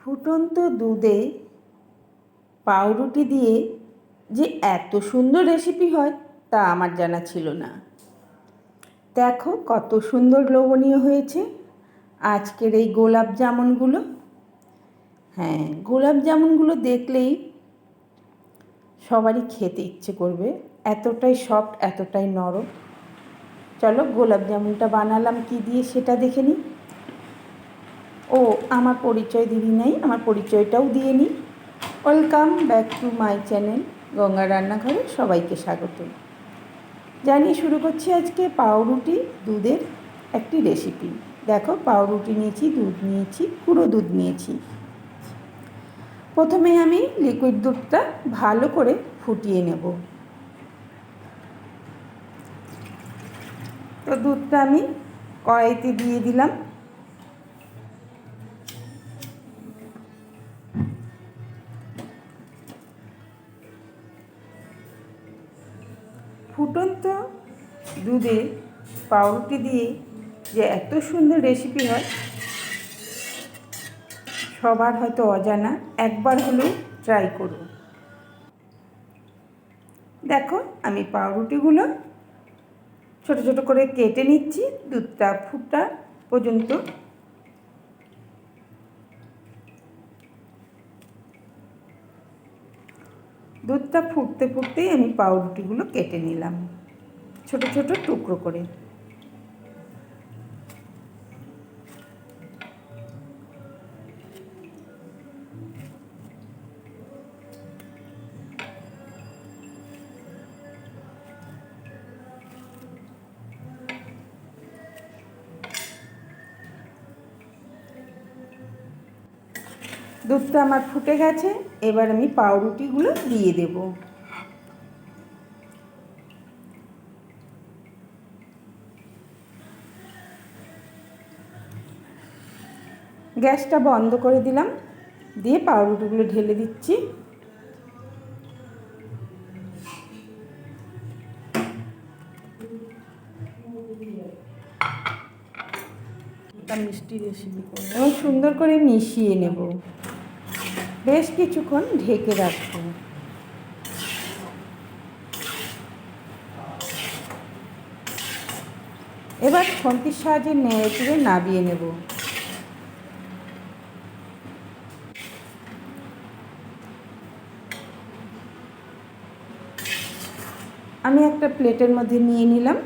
ফুটন্ত দুধে পাউরুটি দিয়ে যে এত সুন্দর রেসিপি হয় তা আমার জানা ছিল না। দেখো কত সুন্দর লোভনীয় হয়েছে। আজকের এই গোলাপ জামুনগুলো। হ্যাঁ গোলাপ জামুনগুলো দেখলেই সবারই খেতে ইচ্ছে করবে। এতটাই সফট এতটাই নরম। চলো গোলাপ জামুনটা বানালাম, কি দিয়ে সেটা দেখে নিই। ও আমার পরিচয় দিদি নাই, আমার পরিচয়টাও দিয়ে নিই welcome back to my channel Ganga রান্নাঘরে সবাইকে স্বাগত। জানিয়ে শুরু করছি আজকে পাউরুটি দুধের একটি রেসিপি। দেখো, পাউরুটি নিয়েছি, দুধ নিয়েছি পুরো দুধ নিয়েছি। প্রথমে আমি লিকুইড দুধটা ভালো করে ফুটিয়ে নেব। তো দুধটা আমি কড়াইতে দিয়ে দিলাম। দুধে পাউরুটি দিয়ে যে এত সুন্দর রেসিপি হয়, সবার হয়তো অজানা, একবার হলেও ট্রাই করুন দেখো, আমি পাউরুটিগুলো ছোট ছোট করে কেটে নিচ্ছি, দুধটা ফুটা পর্যন্ত। দুধটা ফুটতে ফুটতেই আমি পাউরুটিগুলো কেটে নিলাম। ছোট ছোট টুকরো করে। দুধটা আমার ফুটে গেছে এবার আমি পাউরুটিগুলো দিয়ে দেব। গ্যাসটা বন্ধ করে দিলাম। দিয়ে পাউরুটিগুলো ঢেলে দিচ্ছি। মিষ্টি রেসিপি এবং সুন্দর করে মিশিয়ে নেব। বেশ কিছুক্ষণ ঢেকে রাখব। এবার খন্তির সাহায্যে নেড়ে চেড়ে নাবিয়ে নেব। আমি একটা প্লেটের মধ্যে নিয়ে নিলাম।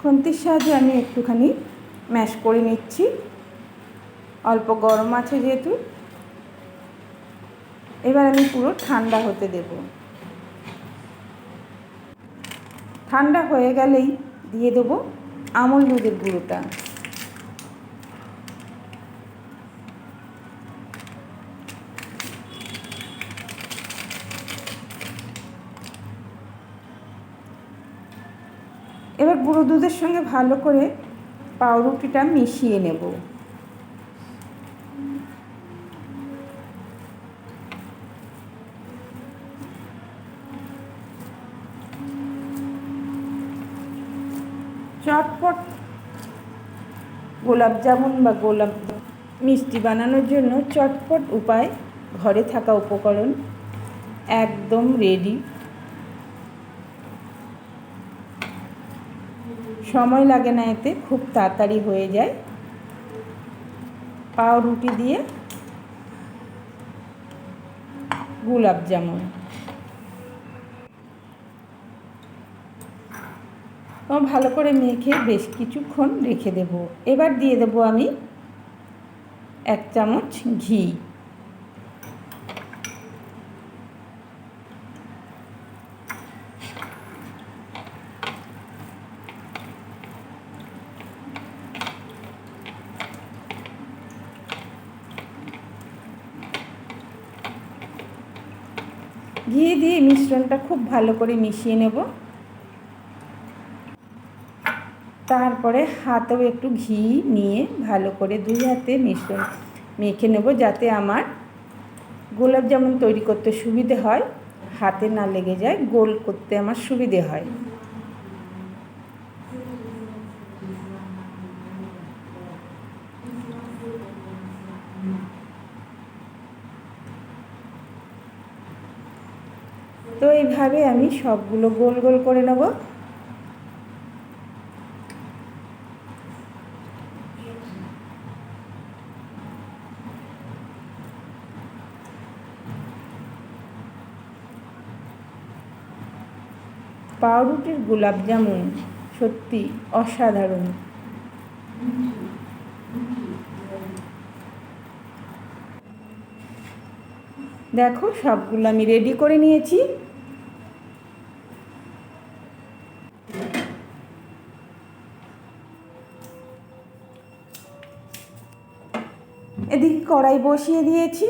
খুন্তির সাহায্যে আমি একটুখানি ম্যাশ করে নিচ্ছি। অল্প গরম আছে যেহেতু। এবার আমি পুরো ঠান্ডা হতে দেব। ঠান্ডা হয়ে গেলেই দিয়ে দেব আমল দুধের গুঁড়োটা। এবার গুঁড়ো দুধের সঙ্গে ভালো করে পাউরুটিটা মিশিয়ে নেব। চটপট। গোলাপ জামুন বা গোলাপ মিষ্টি বানানোর জন্য চটপট উপায় ঘরে থাকা উপকরণ একদম রেডি সময় লাগে না এতে, খুব তাড়াতাড়ি হয়ে যায়। পাউরুটি দিয়ে গোলাপ জামুন। ভালো করে মেখে বেশ কিছুক্ষণ রেখে দেব। এবার দিয়ে দেব আমি এক চামচ ঘি। ঘি দিয়ে মিশ্রণটা খুব ভালো করে মিশিয়ে নেব। তারপরে হাতেও একটু ঘি নিয়ে ভালো করে দুই হাতে মিশ্রণ মেখে নেব যাতে আমার গোলাপ জামুন তৈরি করতে সুবিধে হয়, হাতে না লেগে যায়, গোল করতে আমার সুবিধে হয়। তো এইভাবে আমি সবগুলো গোল গোল করে নেব। পাউরুটির গোলাপ জামুন সত্যি অসাধারণ। দেখো, সবগুলো আমি রেডি করে নিয়েছি। এদিকে কড়াই বসিয়ে দিয়েছি।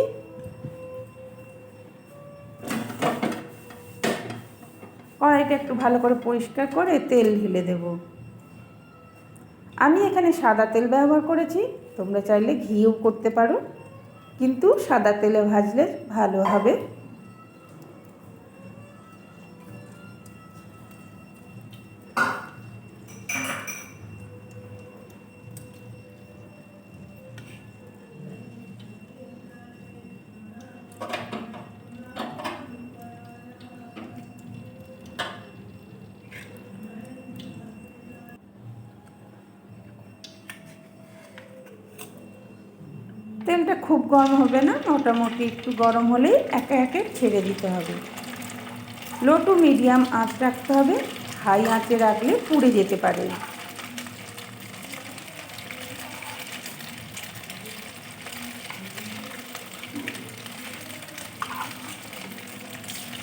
কড়াইটা একটু ভালো করে পরিষ্কার করে তেল ঢেলে দেব। আমি এখানে সাদা তেল ব্যবহার করেছি, তোমরা চাইলে ঘিও করতে পারো, কিন্তু সাদা তেলে ভাজলে ভালো হবে। তেলটা খুব গরম হবে না, মোটামুটি একটু গরম হলেই একে একে ছেড়ে দিতে হবে। লো টু মিডিয়াম আঁচ রাখতে হবে হাই আঁচে রাখলে পুড়ে যেতে পারে।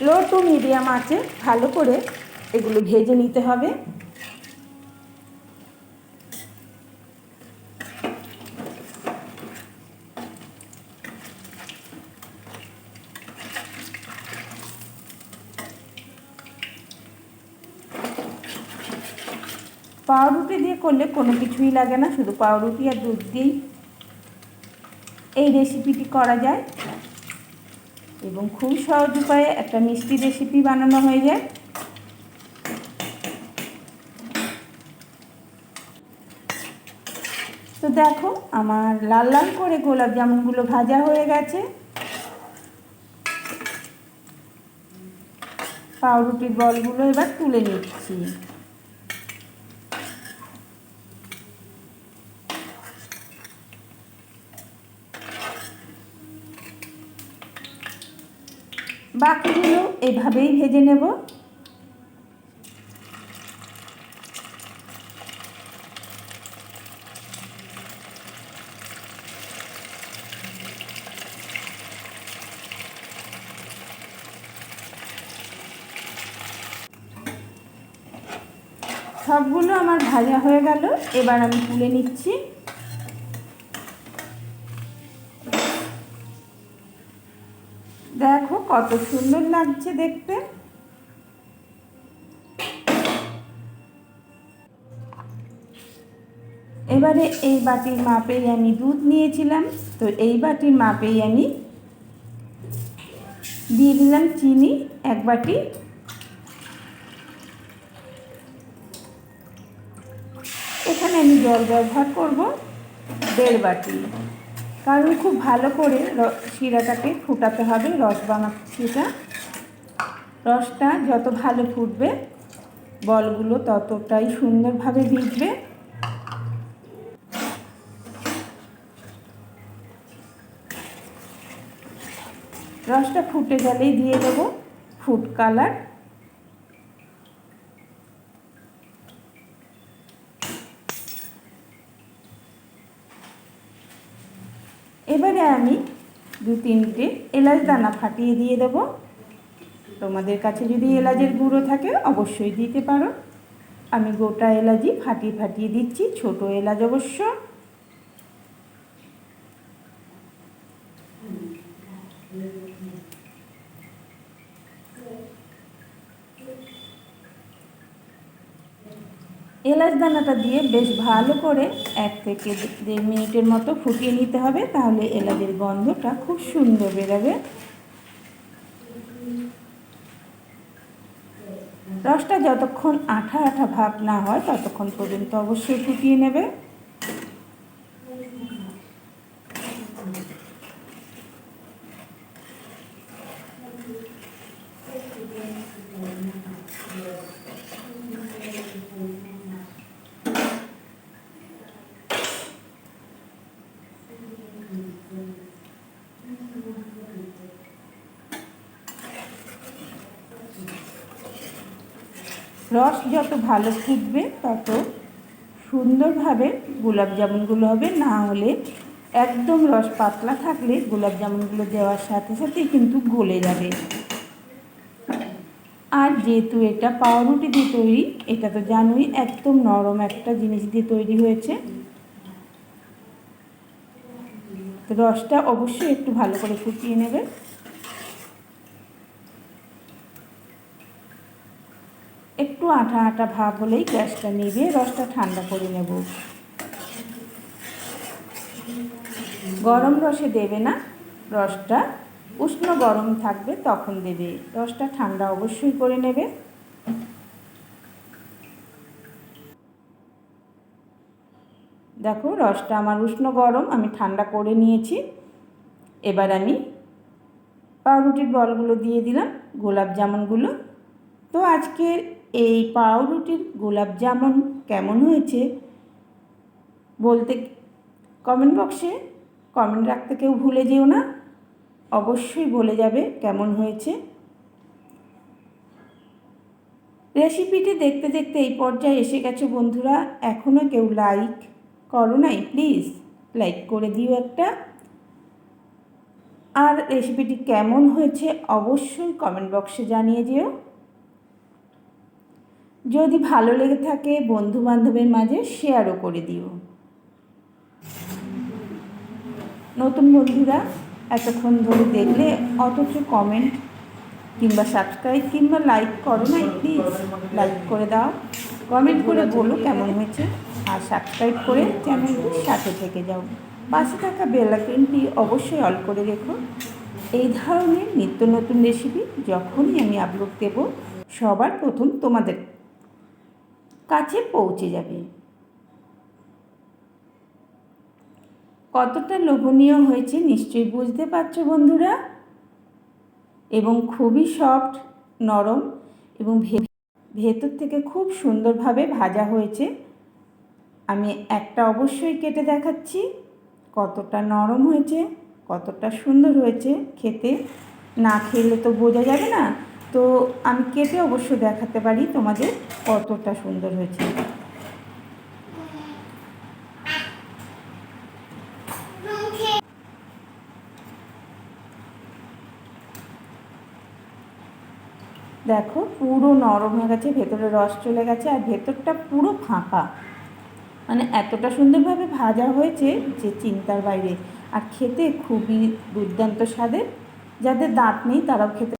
লো টু মিডিয়াম আঁচে ভালো করে এগুলো ভেজে নিতে হবে। পাউরুটি দিয়ে করলে কোনো কিছুই লাগে না, শুধু পাউরুটি আর দুধ দিয়েই এই রেসিপিটি করা যায়। এবং খুব সহজ উপায়ে একটা মিষ্টি রেসিপি বানানো হয়ে যায়। তো দেখো, আমার লাল লাল করে গোলাপ জামুনগুলো ভাজা হয়ে গেছে। পাউরুটির বলগুলো এবার তুলে নিচ্ছি। বাকিগুলো এভাবেই ভেজে নেব। সবগুলো আমার ভাজা হয়ে গেল। এবার আমি তুলে নিচ্ছি। দেখো কত সুন্দর লাগছে দেখতে। এবারে এই বাটির মাপেই আমি দুধ নিয়েছিলাম। তো এই বাটির মাপেই আমি দিয়ে দিলাম চিনি এক বাটি। এখানে আমি জল ব্যবহার করব দেড় বাটি। কারণ খুব ভালো করে শিরাটাকে ফুটাতে হবে, রস বানাচ্ছি রসটা যত ভালো ফুটবে, বলগুলো ততটাই সুন্দরভাবে ভিজবে। রসটা ফুটে গেলেই দিয়ে দেবো ফুড কালার। এবারে আমি দু তিনটে এলাচ দানা ফাটিয়ে দিয়ে দেব। তোমাদের কাছে যদি এলাচের গুঁড়ো থাকে, অবশ্যই দিতে পারো। আমি গোটা এলাচই ফাটিয়ে ফাটিয়ে দিচ্ছি, ছোট এলাচ অবশ্য। এলাচ দানাটা দিয়ে বেশ ভালো করে এক থেকে দেড় মিনিটের মতো ফুটিয়ে নিতে হবে, তাহলে এলাচের গন্ধটা খুব সুন্দর বেরোবে। রসটা যতক্ষণ আঠা আঠা ভাব না হয়, ততক্ষণ পর্যন্ত অবশ্যই ফুটিয়ে নেবে। রস যত ভালো ফুটবে, তত সুন্দরভাবে গোলাপ জামুনগুলো হবে। না হলে একদম রস পাতলা থাকলে গোলাপ জামুনগুলো দেওয়ার সাথে সাথেই কিন্তু গলে যাবে। আর যেহেতু এটা পাউরুটি দিয়ে তৈরি, এটা তো জানোই একদম নরম একটা জিনিস দিয়ে তৈরি হয়েছে। রসটা অবশ্যই একটু ভালো করে ফুটিয়ে নেবে। একটু আঠা আঠা ভাব হলেই গ্যাসটা নিবে রসটা ঠান্ডা করে নেব। গরম রসে দেবে না, রসটা উষ্ণ গরম থাকবে তখন দেবে। রসটা ঠান্ডা অবশ্যই করে নেবে। দেখো রসটা আমার উষ্ণ গরম, আমি ঠান্ডা করে নিয়েছি। এবার আমি পাউরুটির বলগুলো দিয়ে দিলাম, গোলাপ জামুনগুলো। তো আজকের এই পাউরুটির গোলাপ জামুন কেমন হয়েছে? বলতে কমেন্ট বক্সে কমেন্ট রাখতে কেউ ভুলে যেও না। অবশ্যই বলে যাবে কেমন হয়েছে। রেসিপিটি দেখতে দেখতে এই পর্যায়ে এসে গেছে বন্ধুরা। এখনও কেউ লাইক করো নাই প্লিজ লাইক করে দিও একটা। আর রেসিপিটি কেমন হয়েছে অবশ্যই কমেন্ট বক্সে জানিয়ে যেও। যদি ভালো লেগে থাকে বন্ধু বান্ধবের মাঝে শেয়ারও করে দিও। নতুন বন্ধুরা, এতক্ষণ ধরে দেখলে অথচ কমেন্ট কিংবা সাবস্ক্রাইব কিংবা লাইক করো না প্লিজ লাইক করে দাও। কমেন্ট করে বলো কেমন হয়েছে, আর সাবস্ক্রাইব করে চ্যানেলটির সাথে থেকে যাও। পাশে থাকা বেল আইকনটি অবশ্যই অল করে রেখো। এই ধরনের নিত্য নতুন রেসিপি যখনই আমি আপলোড দেব, সবার প্রথম তোমাদের কাছে পৌঁছে যাবে। কতটা লোভনীয় হয়েছে নিশ্চয়ই বুঝতে পারছ বন্ধুরা? এবং খুবই সফট, নরম এবং ভেতর থেকে খুব সুন্দরভাবে ভাজা হয়েছে। আমি একটা অবশ্যই কেটে দেখাচ্ছি কতটা নরম হয়েছে, কতটা সুন্দর হয়েছে খেতে। না খেলে তো বোঝা যাবে না। তো আমি কেটে অবশ্য দেখাতে পারি তোমাদের কতটা সুন্দর হয়েছে। দেখো, পুরো নরম হয়ে গেছে, ভেতরে রস চলে গেছে, আর ভেতরটা পুরো ফাঁকা। মানে এতটা সুন্দরভাবে ভাজা হয়েছে যে চিন্তার বাইরে। আর খেতে খুবই দুর্দান্ত স্বাদের। যাদের দাঁত নেই তারাও খেতে